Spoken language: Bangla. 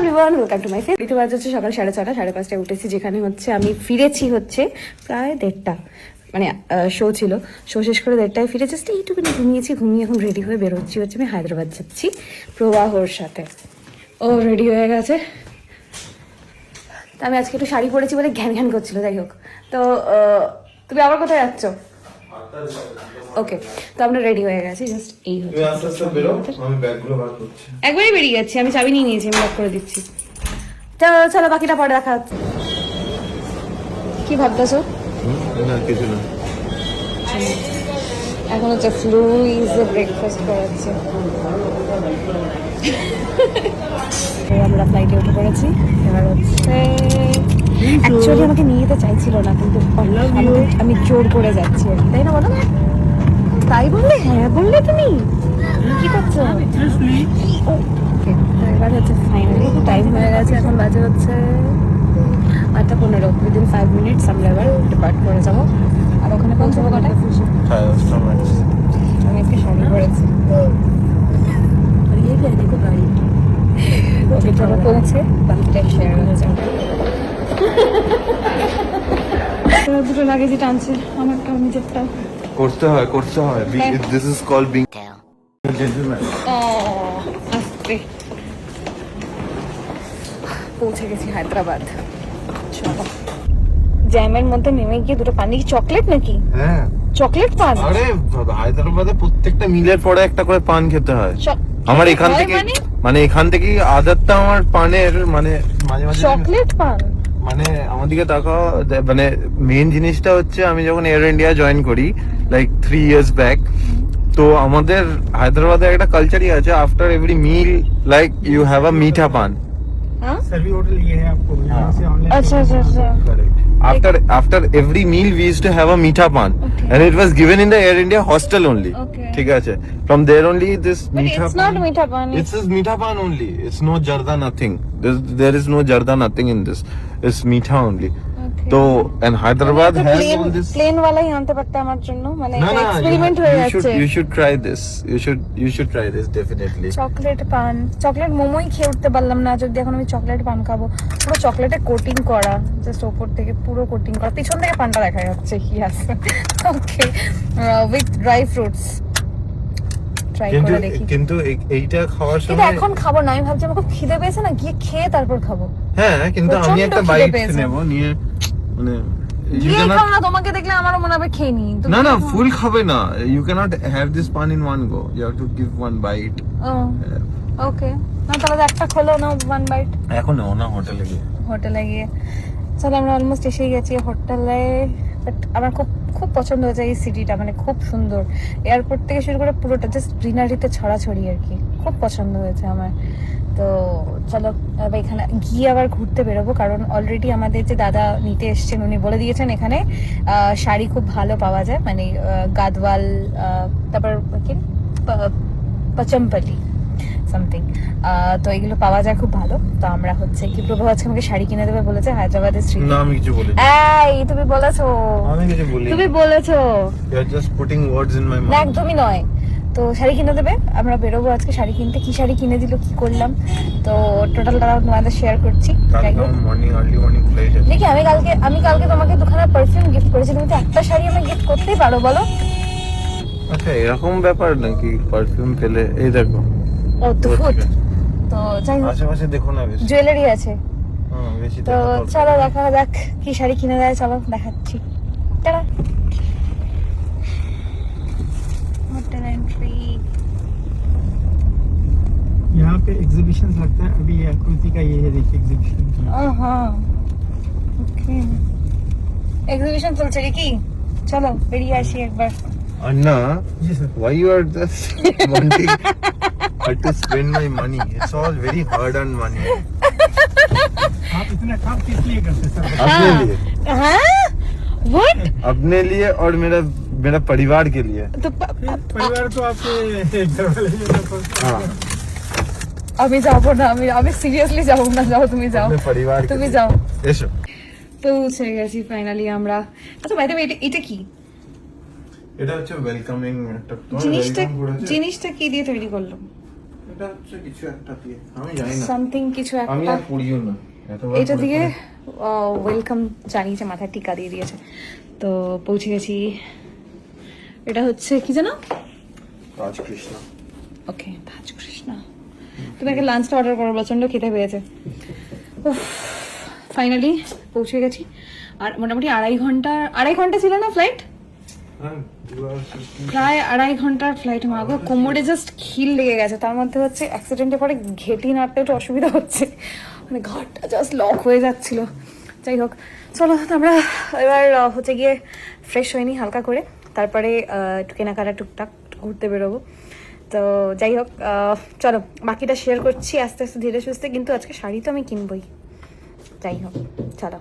Everyone welcome to my face ঋতু বাজ হচ্ছে সকাল সাড়ে ছটা, সাড়ে পাঁচটায় উঠেছি, যেখানে হচ্ছে আমি ফিরেছি হচ্ছে প্রায় দেড়টা। মানে শো ছিল। শো শেষ করে দেড়টায় ফিরে জাস্ট এইটুকুনি ঘুমিয়েছি, ঘুমিয়ে এখন রেডি হয়ে বেরোচ্ছি হচ্ছে আমি হায়দ্রাবাদ যাচ্ছি প্রবাহর সাথে। ও রেডি হয়ে গেছে। তো আমি আজকে একটু শাড়ি পরেছি বলে ঘ্যান ঘ্যান করছিল, যাই হোক। তো তুমি আবার কোথায় যাচ্ছ? ওকে তো আমরা রেডি হয়ে গেছি জাস্ট এই হচ্ছে। আস্তে আস্তে বেরো আমি ব্যাগগুলো বার করছি। একবারই বেরিয়ে যাচ্ছি আমি চাবি নিয়ে নিয়েছি আমি লক করে দিচ্ছি। তো চলো বাকিটা পরে দেখা হচ্ছে। কি ভাবতেছো? না কিছু না। এখন হচ্ছে ফ্লু ইজ ব্রেকফাস্ট করাচ্ছে। আমরা ফ্লাইটে উঠে পড়েছি এবার হচ্ছে অ্যাকচুয়ালি আমাকে নিয়ে যেতে চাইছিল না কিন্তু আমি- আমি জোর করে যাচ্ছি। তাই না বলো? তাই বললে? হ্যাঁ বললে তুমি। কি করছ? এবার হচ্ছে ফাইনালি টাইম হয়ে গেছে এখন বাজে হচ্ছে আটটা পনেরো। উইদিন ফাইভ মিনিটস আমরা এবার ডিপার্ট করে যাব। আর ওখানে পৌঁছাবো কটায় হ্যাঁ আমি আজকে শাড়ি পরেছি। ওকে চলো পৌঁছে বাকিটা শেয়ার হয়ে দুটো লাগেজই টানছে আমারটা নিজেরটা করতে হয় করতে হয়। This is call being gentleman আস্তে। পৌঁছে গেছি হায়দ্রাবাদ। চলো। জ্যামের মধ্যে নেমে গিয়ে দুটো পানি কি চকলেট নাকি? হ্যাঁ। চকলেট পান? আরে হায়দ্রাবাদে প্রত্যেকটা মিলের পরে একটা করে পান খেতে হয়। আমার এখান থেকে মানে? মানে এখান থেকে আদারটা আমার পানের মানে মাঝে মাঝে চকলেট পান? মানে আমার দিকে তাকাও দে- মানে মেন জিনিসটা হচ্ছে আমি যখন এয়ার ইন্ডিয়া জয়েন করি লাইক থ্রি ইয়ার্স ব্যাক তো আমাদের হায়দ্রাবাদে একটা কালচারই আছে after every meal like you have a meetha paan হ্যাঁ सर्वी होटल ये है आपको यहाँ से ऑनलाइन अच्छा अच्छा अच्छा after after every meal we used to have a meetha pan Okay. and it was given in the air india hostel only Okay. ঠিক আছে from there only this But meetha it's not meetha pan. it's this meetha pan only it's no jarda nothing There's, there is no jarda nothing in this it's meetha only তো has প্লেন ওয়ালাই আনতে পারতে আমার জন্য মানে এক্সপেরিমেন্ট হয়ে যাচ্ছে you should try this. You should you should try this definitely. Chocolate paan chocolate মোমোই খেয়ে উঠতে পারলাম না যদি এখন আমি চকলেট পান খাব পুরো চকলেটে কোটিং করা জাস্ট ওপর থেকে পুরো কোটিং করা পিছন থেকে পানটা দেখা যাচ্ছে yes okay with dry fruits try করে দেখি কিন্তু এইটা খাওয়ার সময় এখন খাব না আমি ভাবছি আমার খুব খিদে পেয়েছে না গিয়ে খেয়ে তারপর খাব। হ্যাঁ কিন্তু আমি একটা বাইট নেব নিয়ে মানে you খাও না তোমাকে দেখলে আমারও মনে হবে খেয়ে নি। না না ফুল খাবে না। You can't have this paan in one go you have to give one bite okay. না তাহলে একটা খোলো না ওয়ান বাইট এখন না হোটেলে গিয়ে। হোটেলে গিয়ে। চলো আমরা অলমোস্ট গেছি হোটেলে। বাট আমার খুব খুব পছন্দ হয়েছে এই সিটিটা মানে খুব সুন্দর। এয়ারপোর্ট থেকে শুরু করে পুরোটা জাস্ট গ্রিনারিতে ছড়াছড়ি আর কি। খুব পছন্দ হয়েছে আমার। তো চলো এখানে গিয়ে আবার ঘুরতে বেরোবো কারণ অলরেডি আমাদের যে দাদা নিতে এসছেন উনি বলে দিয়েছেন এখানে শাড়ি খুব ভালো পাওয়া যায় মানে গাদওয়াল তারপর কি? প- পচমপল্লি সামথিং তো এগুলো পাওয়া যায় খুব ভালো। তো আমরা হচ্ছে কি প্রভু আজকে আমাকে শাড়ি কিনে দেবে বলেছে হায়দ্রাবাদের স্ট্রিট না আমি কিছু বলি এই তুমি বলেছ। আমি কিছু বলি তুমি বলেছ। You are just putting words in my mouth না একদমই নয়। তো শাড়ি কিনে দেবে আমরা বেরোবো আজকে শাড়ি কিনতে। কি শাড়ি কিনে দিল কি করলাম তো টোটালটা তোমাদের শেয়ার করছি। দেখি আমি কালকে আমি কালকে তোমাকে দুখানা পারফিউম গিফট করেছি তুমি তো একটা শাড়ি আমি গিফট করতেই পারো বলো। আচ্ছা এরকম ব্যাপার নাকি পারফিউম পেলে এই দেখো। অদ্ভুত। তো যাই আশেপাশে দেখো না বেশি। জুয়েলারি আছে। তো চলো দেখা যাক কি শাড়ি কিনে দেয় চলো দেখাচ্ছি। টাটা। होटल एंट्री यहाँ पे एग्जीबिशन लगता है। अभी आकृति का ये है देखिए एग्जीबिशन एग्जीबिशन चल चलो बढ़िया आशी एक बार। अन्ना why you are just wanting how to spend my money? It's all very hard money. आप इतना काम किस लिए करते सर? अपने हाँ। लिए। हाँ। व्हाट अपने लिए और मेरा मेरा परिवार के लिए তো প- परिवार तो आपके घर वाले ही हैं, तो- हाँ আমি যাবো না আমি আমি সিরিয়াসলি যাবো না যাও তুমি যাও अपने परिवार के তুমি लिए। যাও এসো পৌঁছে গেছি ফাইনালি আমরা আচ্ছা বাইরে এটা এটা কি এটা হচ্ছে ওয়েলকামিং একটা তোমার জিনিসটা welcome করেছে? জিনিসটা কি দিয়ে তৈরি করলো এটা হচ্ছে কিছু একটা দিয়ে আমি জানি না সামথিং কিছু আমি একটা আর পড়িও না এতবার এটা দিয়ে ওয়েলকাম জানিয়েছে মাথায় টিকা দিয়ে দিয়েছে। তো পৌঁছে গেছি। এটা হচ্ছে কি জানো রাজকৃষ্ণ। ওকে তাজ কৃষ্ণ তোমাকে লাঞ্চটা অর্ডার করো প্রচণ্ড খেতে পেয়েছে। ফাইনালি পৌঁছে গেছি। আর মোটামুটি আড়াই ঘণ্টা আড়াই ঘণ্টা ছিল না ফ্লাইট হ্যাঁ. প্রায় আড়াই ঘণ্টার ফ্লাইট মাগো কোমরে জাস্ট খিল লেগে গেছে। তার মধ্যে হচ্ছে অ্যাক্সিডেন্টের পরে ঘেটি নাড়তে একটু অসুবিধা হচ্ছে। মানে ঘরটা জাস্ট লক হয়ে যাচ্ছিল। যাই হোক, চলো আমরা এবার হচ্ছে গিয়ে ফ্রেশ হয়নি হালকা করে। তারপরে একটু কেনাকাটা টুকটাক ঘুরতে বেরোবো। তো যাই হোক চলো, বাকিটা শেয়ার করছি আস্তে আস্তে ধীরে সুস্থে, কিন্তু আজকে শাড়ি তো আমি কিনবই। যাই হোক, চলো।